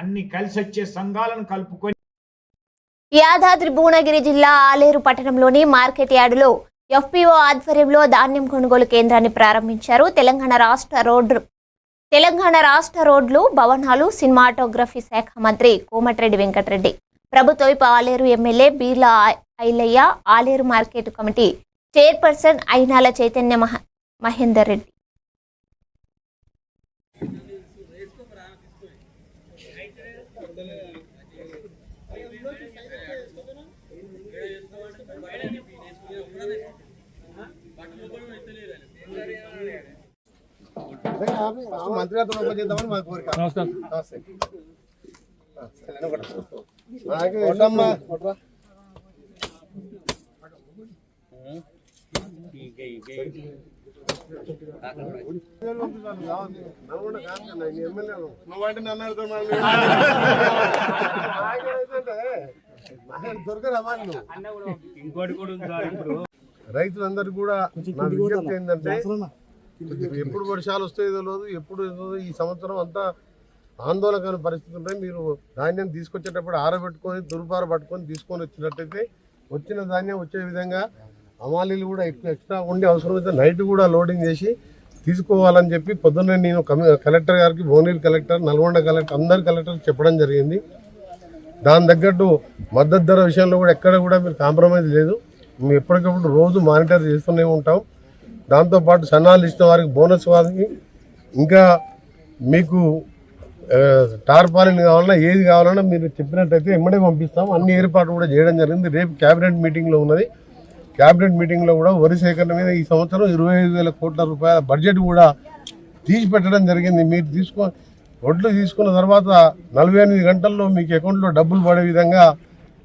అన్ని కలిసి వచ్చే సంఘాలను కలుపుకొని యాదాద్రి భువనగిరి జిల్లా ఆలేరు పట్టణంలోని మార్కెట్ యార్డులో ఎఫ్పిఓ ఆధ్వర్యంలో ధాన్యం కొనుగోలు కేంద్రాన్ని ప్రారంభించారు తెలంగాణ రాష్ట్ర రోడ్డు. తెలంగాణ రాష్ట్ర రోడ్లు భవనాలు సినిమాటోగ్రఫీ శాఖ మంత్రి Komatireddy Venkatareddy. ప్రభుత్వపు Aleru MLA Beerla Ilaiah Aleru market committee chairperson Ainala Chaitanya మహ మహేందర్ రెడ్డి. మంత్రి గారితో చేద్దామని మా కోరిక నమస్కారం. నమస్తే నాకు నువ్వంటే నన్ను నాకు రైతులందరూ కూడా నా విజ్ఞప్తి ఏంటంటే ఎప్పుడు వర్షాలు వస్తాయో తెలియదు ఎప్పుడు ఈ సంవత్సరం అంతా ఆందోళన పరిస్థితి ఉంటాయి మీరు ధాన్యం తీసుకొచ్చేటప్పుడు ఆరబెట్టుకొని దుర్బార పట్టుకొని తీసుకొని వచ్చినట్టయితే వచ్చిన ధాన్యం వచ్చే విధంగా అమాలీలు కూడా ఎక్కువ ఎక్స్ట్రా ఉండి అవసరమైతే నైట్ కూడా లోడింగ్ చేసి తీసుకోవాలని చెప్పి పొద్దున్నే నేను కమి- కలెక్టర్ గారికి భువనగిరి కలెక్టర్ నల్గొండ కలెక్టర్ అందరి కలెక్టర్ చెప్పడం జరిగింది. దాని తగ్గట్టు మద్దతు ధర విషయంలో కూడా ఎక్కడ కూడా మీరు కాంప్రమైజ్ లేదు. మేము ఎప్పటికప్పుడు రోజు మానిటర్ చేస్తూనే ఉంటాం. దాంతోపాటు సన్నాలు ఇచ్చిన వారికి బోనస్ వారికి ఇంకా మీకు టార్పాలిన్ కావాలన్నా ఏది కావాలన్నా మీరు చెప్పినట్టయితే ఎమ్మడే పంపిస్తాం. అన్ని ఏర్పాట్లు కూడా చేయడం జరిగింది. రేపు క్యాబినెట్ మీటింగ్లో ఉన్నది. క్యాబినెట్ మీటింగ్లో కూడా వరి సేకరణ మీద ఈ సంవత్సరం ఇరవై ఐదు వేల కోట్ల రూపాయల బడ్జెట్ కూడా తీసి పెట్టడం జరిగింది. మీరు తీసుకో ఒడ్లు తీసుకున్న తర్వాత నలభై ఎనిమిది గంటల్లో మీకు అకౌంట్లో డబ్బులు పడే విధంగా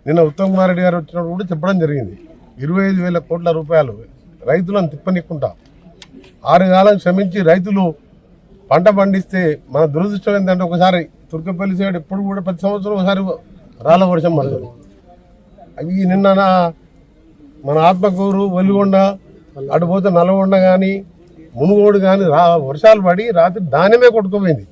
నిన్న ఉత్తమ్ కుమార్ రెడ్డి గారు వచ్చినప్పుడు కూడా చెప్పడం జరిగింది. ఇరవై ఐదు వేల కోట్ల రూపాయలు రైతులను తిప్పనిక్కుంటా ఆరు కాలం శ్రమించి రైతులు పంట పండిస్తే మన దురదృష్టం ఏంటంటే ఒకసారి తుర్కపల్లి సైడ్ ఎప్పుడు కూడా ప్రతి సంవత్సరం ఒకసారి రాళ్ళ వర్షం పడుతుంది. అవి నిన్న నా మన ఆత్మకూరు ఒలిగొండ అటు పోతే నల్గొండ కానీ మునుగోడు కానీ రా వర్షాలు పడి రాత్రి ధాన్యమే కొట్టుకుపోయింది.